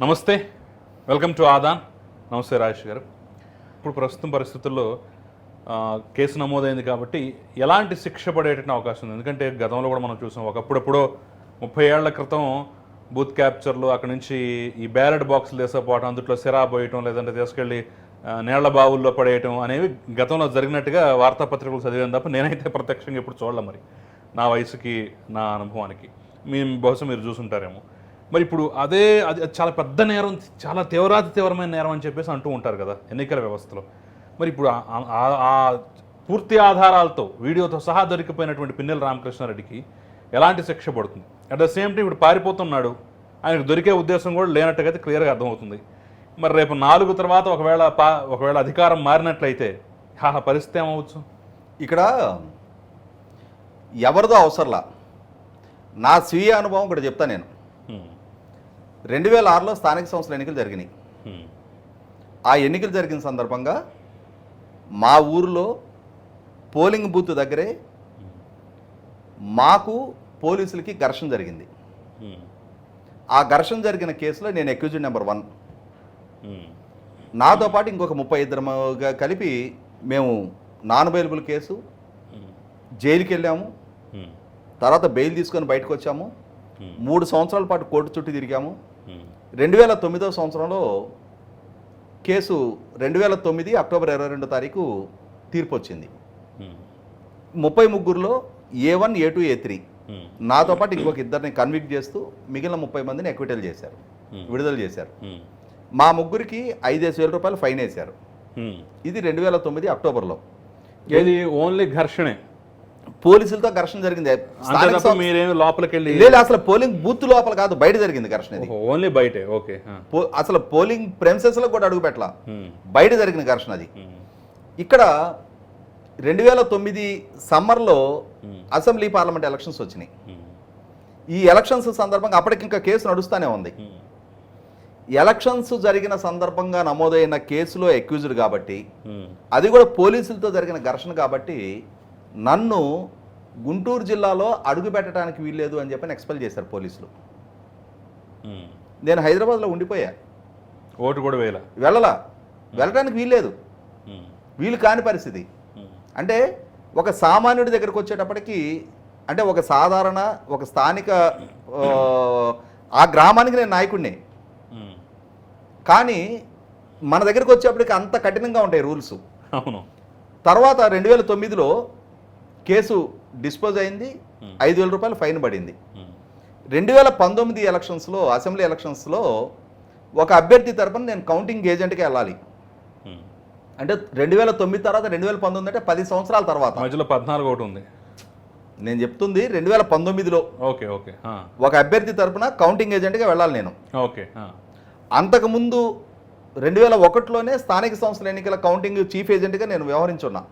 నమస్తే. Welcome to Aadan. నమస్తే రాజేష్ గారు. ఇప్పుడు ప్రస్తుతం పరిస్థితుల్లో కేసు నమోదైంది కాబట్టి ఎలాంటి శిక్ష పడేటటువంటి అవకాశం ఉంది? ఎందుకంటే గతంలో కూడా మనం చూసాం ఒకప్పుడప్పుడు ముప్పై ఏళ్ళ క్రితం బూత్ క్యాప్చర్లు అక్కడ నుంచి ఈ బ్యాలెట్ బాక్సులు తీసుకుపోవడం అందులో సిరా పోయటం లేదంటే తీసుకెళ్ళి నీళ్ళ బావుల్లో పడేయటం అనేవి గతంలో జరిగినట్టుగా వార్తాపత్రికలు చదివాను తప్ప నేనైతే ప్రత్యక్షంగా ఇప్పుడు చూడలే మరి. నా వయసుకి నా అనుభవానికి. మీ బహుశా మీరు చూసుంటారేమో. మరి ఇప్పుడు అదే అది చాలా పెద్ద నేరం చాలా తీవ్రాతి తీవ్రమైన నేరం అని చెప్పేసి అంటూ ఉంటారు కదా ఎన్నికల వ్యవస్థలో. మరి ఇప్పుడు ఆ- పూర్తి ఆధారాలతో వీడియోతో సహా దొరికిపోయినటువంటి పిన్నెల రామకృష్ణారెడ్డికి ఎలాంటి శిక్ష పడుతుంది? అట్ ద సేమ్ టైం ఇప్పుడు పారిపోతున్నాడు. ఆయనకు దొరికే ఉద్దేశం కూడా లేనట్టుగా అయితే క్లియర్గా అర్థమవుతుంది. మరి రేపు నాలుగు తర్వాత ఒకవేళ పా ఒకవేళ అధికారం మారినట్లయితే ఆ పరిస్థితి ఏమవచ్చు ఇక్కడ ఎవరిదో అవసరంలా. నా స్వీయ అనుభవం ఇక్కడ చెప్తా నేను. రెండు వేల ఆరులో స్థానిక సంస్థల ఎన్నికలు జరిగినాయి. ఆ ఎన్నికలు జరిగిన సందర్భంగా మా ఊరిలో పోలింగ్ బూత్ దగ్గరే మాకు పోలీసులకి ఘర్షణ జరిగింది. ఆ ఘర్షణ జరిగిన కేసులో నేను అక్యూజ్డ్ నెంబర్ వన్. నాతో పాటు ఇంకొక ముప్పై ఇద్దరుగా కలిపి మేము నాన్ బెయిలబుల్ కేసు. జైలుకి వెళ్ళాము. తర్వాత బెయిల్ తీసుకొని బయటకు వచ్చాము. మూడు సంవత్సరాల పాటు కోర్టు చుట్టూ తిరిగాము. రెండు వేల తొమ్మిదో సంవత్సరంలో కేసు రెండు వేల తొమ్మిది అక్టోబర్ ఇరవై రెండో తారీఖు తీర్పు వచ్చింది హ్మ్. ముప్పై ముగ్గురులో A one A two A three హ్మ్. నాతో పాటు ఇంకొక ఇద్దరిని కన్విక్ట్ చేస్తూ మిగిలిన ముప్పై మందిని ఎక్విటల్ చేశారు Hmm. విడుదల చేశారు. మా ముగ్గురికి ఐదేసి వేల రూపాయలు ఫైన్ వేశారు. ఇది రెండు వేల తొమ్మిది అక్టోబర్లో ఏది ఓన్లీ ఘర్షణే పోలీసులతో ఘర్షణ జరిగింది మీరేమి లోపలికి వెళ్ళి లేదు అసలు పోలింగ్ బూత్ లోపల కాదు బయట జరిగింది ఘర్షణ ఇది ఓన్లీ బయటే ఓకే అసలు పోలింగ్ ప్రెమిసెస్లో కూడా అడుగు పెట్టలా హ్మ్. బయట జరిగిన ఘర్షణ అది. ఇక్కడ రెండు వేల తొమ్మిది సమ్మర్లో. అసెంబ్లీ పార్లమెంట్ ఎలక్షన్స్ వచ్చినాయి. ఈ ఎలక్షన్స్ సందర్భంగా అప్పటికి ఇంకా కేసు నడుస్తూనే ఉంది. ఎలక్షన్స్ జరిగిన సందర్భంగా నమోదైన కేసులో అక్యూజ్డ్ కాబట్టి. అది కూడా పోలీసులతో జరిగిన ఘర్షణ కాబట్టి నన్ను గుంటూరు జిల్లాలో అడుగు పెట్టడానికి వీల్లేదు అని చెప్పని ఎక్స్పెల్ చేశారు పోలీసులు. నేను హైదరాబాద్లో ఉండిపోయా. ఓటు కూడా వేయల? వెళ్ళలా. వెళ్ళడానికి వీల్లేదు. వీలు కాని పరిస్థితి. అంటే ఒక సామాన్యుడి దగ్గరకు వచ్చేటప్పటికి అంటే ఒక సాధారణ ఒక స్థానిక ఆ, గ్రామానికి నేను నాయకుడిని. కానీ మన దగ్గరకు వచ్చేప్పటికి అంత కఠినంగా ఉంటాయి రూల్స్. అవును. తర్వాత రెండు వేల తొమ్మిదిలో కేసు డిస్పోజ్ అయింది. ఐదు వేల రూపాయలు ఫైన్ పడింది. రెండు వేల పంతొమ్మిది ఎలక్షన్స్లో అసెంబ్లీ ఎలక్షన్స్లో ఒక అభ్యర్థి తరపున నేను కౌంటింగ్ ఏజెంట్కి వెళ్ళాలి. అంటే రెండు వేల తొమ్మిది తర్వాత రెండు వేల పంతొమ్మిది అంటే పది సంవత్సరాల తర్వాత మధ్యలో పద్నాలుగు ఒకటి ఉంది నేను చెప్తుంది రెండు వేల పంతొమ్మిదిలో ఓకే ఓకే. ఒక అభ్యర్థి తరపున కౌంటింగ్ ఏజెంట్గా వెళ్ళాలి నేను ఓకే. అంతకుముందు రెండు వేల ఒకటిలోనే స్థానిక సంస్థల ఎన్నికల కౌంటింగ్ చీఫ్ ఏజెంట్గా నేను వ్యవహరించున్నా.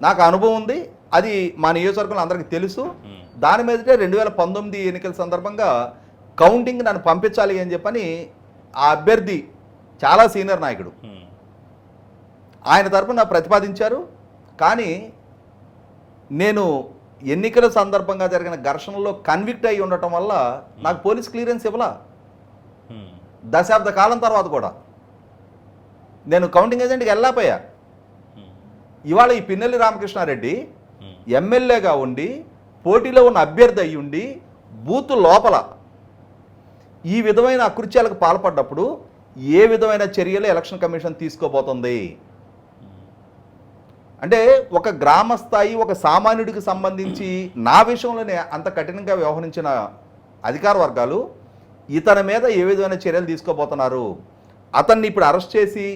నాకు అనుభవం ఉంది అది మా నియోజకవర్గంలో అందరికీ తెలుసు. దాని మీదటే రెండు వేల పంతొమ్మిది ఎన్నికల సందర్భంగా కౌంటింగ్ నన్ను పంపించాలి అని చెప్పని ఆ అభ్యర్థి చాలా సీనియర్ నాయకుడు. ఆయన తరపున ప్రతిపాదించారు కానీ నేను ఎన్నికల సందర్భంగా జరిగిన ఘర్షణలో కన్విక్ట్ అయి ఉండటం వల్ల నాకు పోలీస్ క్లియరెన్స్ ఇవ్వలా. దశాబ్ద కాలం తర్వాత కూడా నేను కౌంటింగ్ ఏజెంట్కి వెళ్ళకపోయా హ్మ్. ఇవాళ ఈ పిన్నెల్లి రామకృష్ణారెడ్డి ఎమ్మెల్యేగా ఉండి పోటీలో ఉన్న అభ్యర్థి అయి ఉండి బూత్ లోపల ఈ విధమైన అకృత్యాలకు పాల్పడ్డప్పుడు ఏ విధమైన చర్యలు ఎలక్షన్ కమిషన్ తీసుకోబోతుంది? అంటే ఒక గ్రామ స్థాయి ఒక సామాన్యుడికి సంబంధించి నా విషయంలోనే అంత కఠినంగా వ్యవహరించిన అధికార వర్గాలు ఇతని మీద ఏ విధమైన చర్యలు తీసుకోబోతున్నారు? అతన్ని ఇప్పుడు అరెస్ట్ చేసి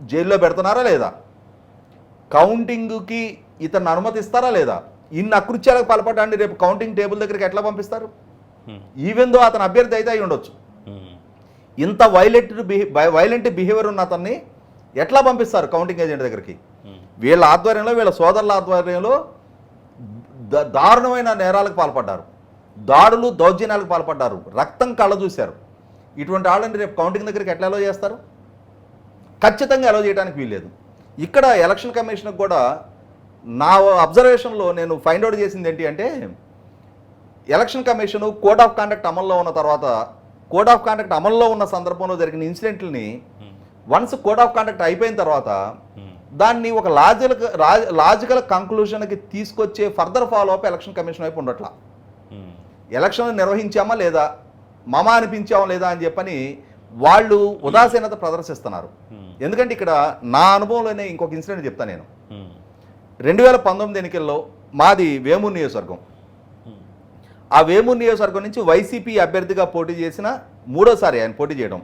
జైల్లో పెడుతున్నారా లేదా? కౌంటింగ్కి ఇతన్ని అనుమతిస్తారా లేదా? ఇన్ని అకృత్యాలకు పాల్పడ్డాన్ని రేపు కౌంటింగ్ టేబుల్ దగ్గరికి ఎట్లా పంపిస్తారు. ఈవెన్ దో అతను అభ్యర్థి అయితే అయి ఉండొచ్చు. ఇంత వైలెంట్ బిహే వైలెంట్ బిహేవియర్ ఉన్న అతన్ని ఎట్లా పంపిస్తారు కౌంటింగ్ ఏజెంట్ దగ్గరికి. వీళ్ళ ఆధ్వర్యంలో వీళ్ళ సోదరుల ఆధ్వర్యంలో దారుణమైన నేరాలకు పాల్పడ్డారు. దాడులు దౌర్జన్యాలకు పాల్పడ్డారు. రక్తం కళ్ళ చూశారు. ఇటువంటి వాళ్ళని రేపు కౌంటింగ్ దగ్గరికి ఎట్లా అలో చేస్తారు? ఖచ్చితంగా అలో చేయడానికి వీల్లేదు. ఇక్కడ ఎలక్షన్ కమిషన్కి కూడా నా అబ్జర్వేషన్లో నేను ఫైండ్ అవుట్ చేసింది ఏంటి అంటే election commission code of conduct అమల్లో ఉన్న తర్వాత కోడ్ ఆఫ్ కాండక్ట్ అమల్లో ఉన్న సందర్భంలో జరిగిన ఇన్సిడెంట్లని వన్స్ కోడ్ ఆఫ్ కాండక్ట్ అయిపోయిన తర్వాత దాన్ని ఒక లాజికల్ లాజికల్ కంక్లూషన్కి తీసుకొచ్చే further follow up election commission వైపు ఉండట్లా. ఎలక్షన్ నిర్వహించామా లేదా మమ అనిపించామా లేదా అని చెప్పని వాళ్ళు ఉదాసీనత ప్రదర్శిస్తున్నారు. ఎందుకంటే ఇక్కడ నా అనుభవంలోనే ఇంకొక ఇన్సిడెంట్ చెప్తాను నేను. రెండు వేల పంతొమ్మిది ఎన్నికల్లో మాది వేమూరు నియోజకవర్గం. ఆ వేమూరు నియోజకవర్గం నుంచి వైసీపీ అభ్యర్థిగా పోటీ చేసిన మూడోసారి ఆయన పోటీ చేయడం.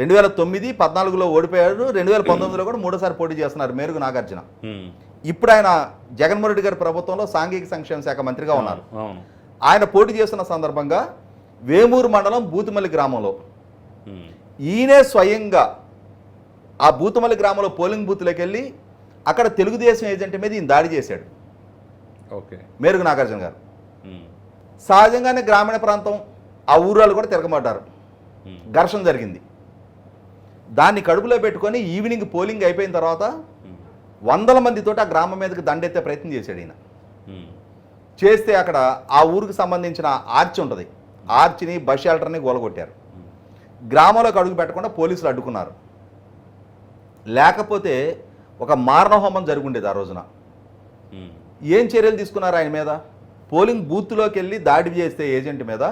రెండు వేల తొమ్మిది పద్నాలుగులో ఓడిపోయారు రెండు వేల పంతొమ్మిదిలో కూడా మూడోసారి పోటీ చేస్తున్నారు మేరుగు నాగార్జున. ఇప్పుడు ఆయన జగన్మోహన్ రెడ్డి గారి ప్రభుత్వంలో సాంఘిక సంక్షేమ శాఖ మంత్రిగా ఉన్నారు. ఆయన పోటీ చేస్తున్న సందర్భంగా వేమూరు మండలం బూతుమల్లి గ్రామంలో ఈయనే స్వయంగా ఆ బూతుమల్లి గ్రామంలో పోలింగ్ బూత్లోకి వెళ్ళి అక్కడ తెలుగుదేశం ఏజెంట్ మీద ఈయన దాడి చేశాడు. ఓకే. మేరుగు నాగార్జున గారు. సహజంగానే గ్రామీణ ప్రాంతం ఆ ఊరాలు కూడా తిరగబడ్డారు. ఘర్షణ జరిగింది. దాన్ని కడుపులో పెట్టుకొని ఈవినింగ్ పోలింగ్ అయిపోయిన తర్వాత వందల మందితోటి ఆ గ్రామం మీదకి దండెత్తే ప్రయత్నం చేశాడు ఈయన. చేస్తే అక్కడ ఆ ఊరికి సంబంధించిన ఆర్చ్ ఉంటుంది. ఆర్చ్ని బస్ షెల్టర్ని గోలగొట్టారు. గ్రామంలోకి అడుగు పెట్టకుండా పోలీసులు అడ్డుకున్నారు. లేకపోతే ఒక మారణహోమం జరుగుండేది ఆ రోజున. ఏం చర్యలు తీసుకున్నారు ఆయన మీద? పోలింగ్ బూత్లోకి వెళ్ళి దాడి చేస్తే ఏజెంట్ మీద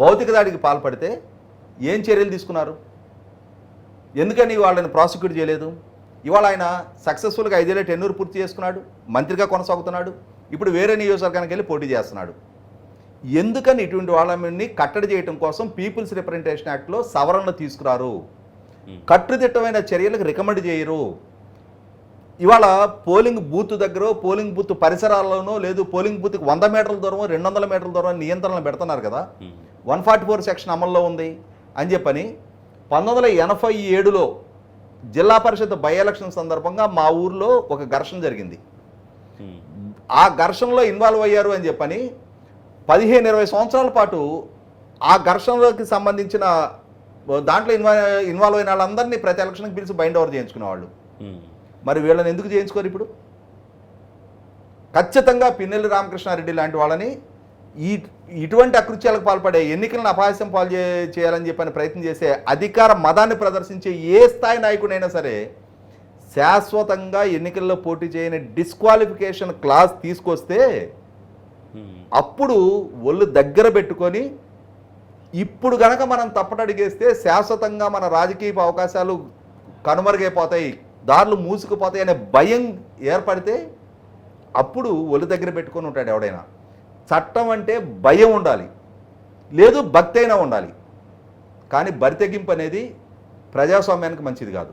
భౌతిక దాడికి పాల్పడితే ఏం చర్యలు తీసుకున్నారు? ఎందుకని వాళ్ళని ప్రాసిక్యూట్ చేయలేదు? ఇవాళ ఆయన సక్సెస్ఫుల్గా ఐదేళ్ళ టెన్నూరు పూర్తి చేసుకున్నాడు మంత్రిగా కొనసాగుతున్నాడు ఇప్పుడు వేరే నియోజకవర్గానికి వెళ్ళి పోటీ చేస్తున్నాడు. ఎందుకని ఇటువంటి వాళ్ళని కట్టడి చేయడం కోసం పీపుల్స్ రిప్రజెంటేషన్ యాక్ట్లో సవరణలు తీసుకురారు? కట్టుదిట్టమైన చర్యలకు రికమెండ్ చేయరు. ఇవాళ పోలింగ్ బూత్ దగ్గర పోలింగ్ బూత్ పరిసరాల్లోనో లేదు పోలింగ్ బూత్కి వంద మీటర్ల దూరం రెండు వందల మీటర్ల దూరం నియంత్రణలు పెడుతున్నారు కదా. వన్ ఫార్టీ ఫోర్ సెక్షన్ అమల్లో ఉంది అని చెప్పని పంతొమ్మిది వందల ఎనభై ఏడులో జిల్లా పరిషత్ బై ఎలక్షన్ సందర్భంగా మా ఊర్లో ఒక ఘర్షణ జరిగింది. ఆ ఘర్షణలో ఇన్వాల్వ్ అయ్యారు అని చెప్పని పదిహేను ఇరవై సంవత్సరాల పాటు ఆ ఘర్షణలోకి సంబంధించిన దాంట్లో ఇన్వాల్వ్ ఇన్వాల్వ్ అయిన వాళ్ళందరినీ ప్రతి ఎలక్షన్కి పిలిచి బైండ్ ఓవర్ చేయించుకునేవాళ్ళు మరి వీళ్ళని ఎందుకు చేయించుకోరు ఇప్పుడు? ఖచ్చితంగా పిన్నెల్లి రామకృష్ణారెడ్డి లాంటి వాళ్ళని ఈ ఇటువంటి అకృత్యాలకు పాల్పడే ఎన్నికలను అపహాస్యం పాలు చేయాలని చెప్పని ప్రయత్నం చేసే అధికార మదాన్ని ప్రదర్శించే ఏ స్థాయి నాయకుడైనా సరే శాశ్వతంగా ఎన్నికల్లో పోటీ చేయని డిస్క్వాలిఫికేషన్ క్లాస్ తీసుకొస్తే అప్పుడు ఒళ్ళు దగ్గర పెట్టుకొని ఇప్పుడు గనక మనం తప్పటడిగేస్తే శాశ్వతంగా మన రాజకీయ అవకాశాలు కనుమరుగైపోతాయి దారులు మూసుకుపోతాయి అనే భయం ఏర్పడితే అప్పుడు ఒళ్ళు దగ్గర పెట్టుకొని ఉంటాడు ఎవడైనా. చట్టం అంటే భయం ఉండాలి. లేదు భక్తి అయినా ఉండాలి. కానీ బరితెగింపు అనేది ప్రజాస్వామ్యానికి మంచిది కాదు.